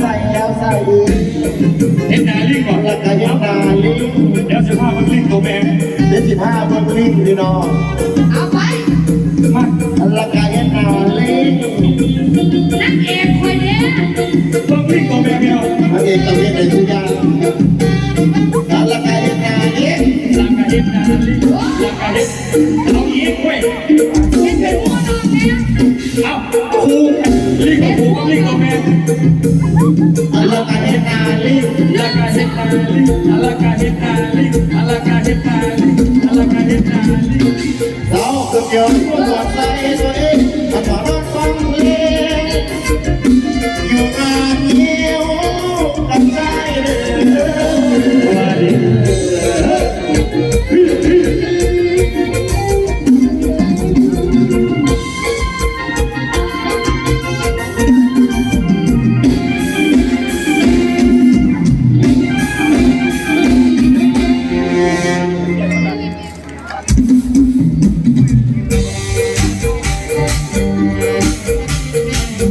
ใส่แล้วใส่เห็นนาลิก่อนแล้วก็เห็นาลิงเดี๋ยวสิบามัลิงตัวแม่เดี๋ยวสิบามัลิงดีนอเอาไปมาแล้วเห็นนาลิงนักเอกคนเนี้ยต้ลิงตัวแม่เดียวนัก ลิกบผัลิกัม่อลากาเฮตาลิอลากาเฮตาลิงอลากาเฮตาลิงอลากาเฮตาลิงอลากาเฮตาลิงเราเกี่ยวกับหัวใจ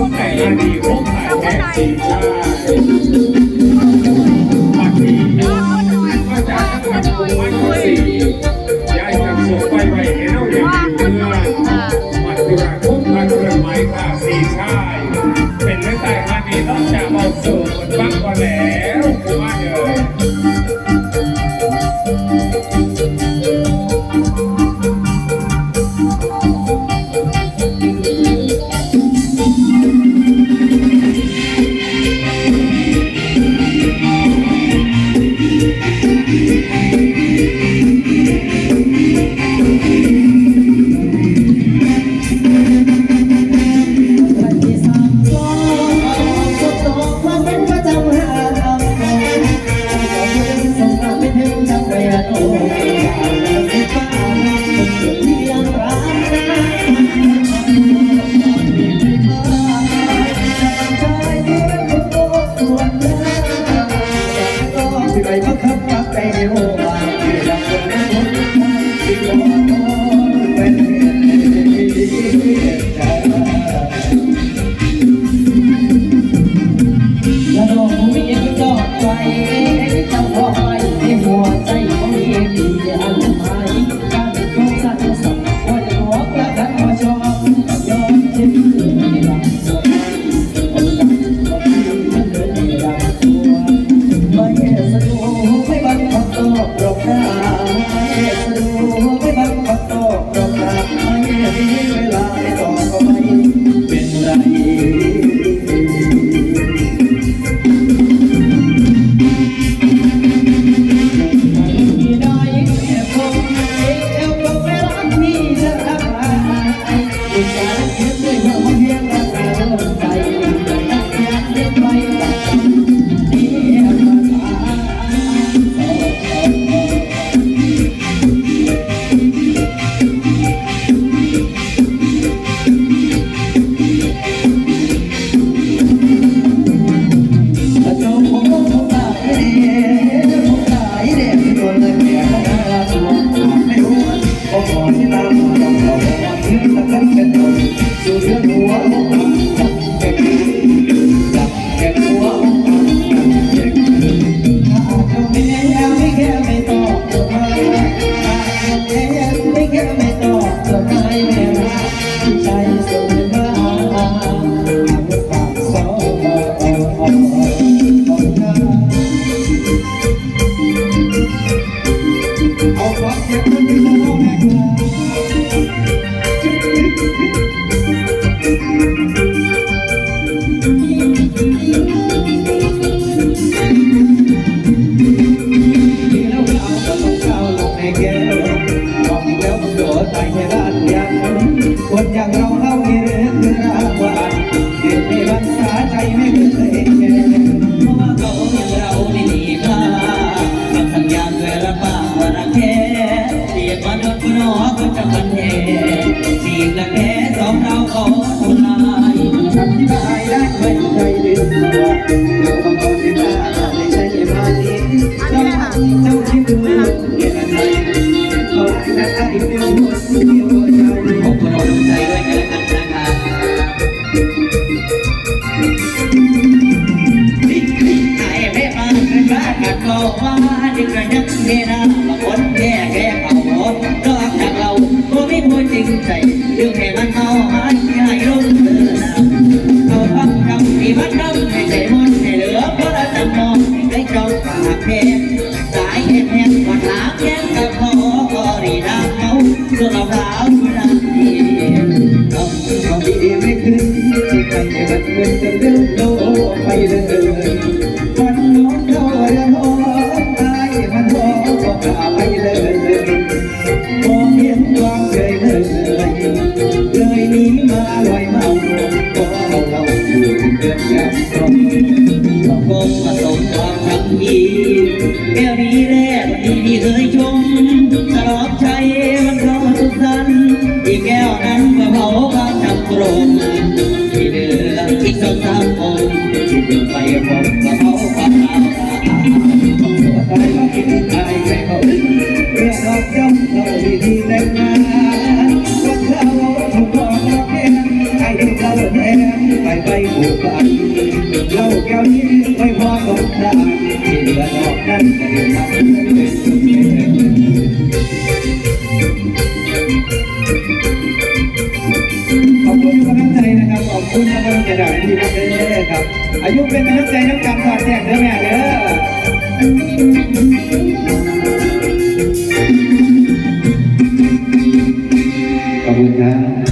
ผู้ไก่ดีผู้ไก่แท้จริงใช่ปักดีก็จะทั้งวันผู้ไว้ผู้สี่ย้ายจากสุขไปไว้แนวอย่างเงื่อนปัดกุระคุ้มพันเรื่องไม้ค่ะสี่ชาย จะพันแย่จีบและแพ้สองเราขอทำลายทำลายและไม่เคยลืมตัว เกินกับตรงเราคงมาสมความทำดีแก้วนี้แรกที่ที่เคยชมตลอดใจมันก็สุขสันอีกแก้วนั้นก็เผาความจำกรงที่เดือดที่สองสามคนที่ถึงไปพบกับ ไปไปผูกพันเราแก้วนี้ไม่พอสมดานที่เหลือดอกนั้นจะเดือดร้อนเป็นสุดขอบคุณทุกกำลังใจนะครับ ขอบคุณกำลังใจจากพี่นักเด้อครับ อายุเป็นกำลังใจน้ำกันสอดแจกเด้อแม่เด้อขอบคุณครับ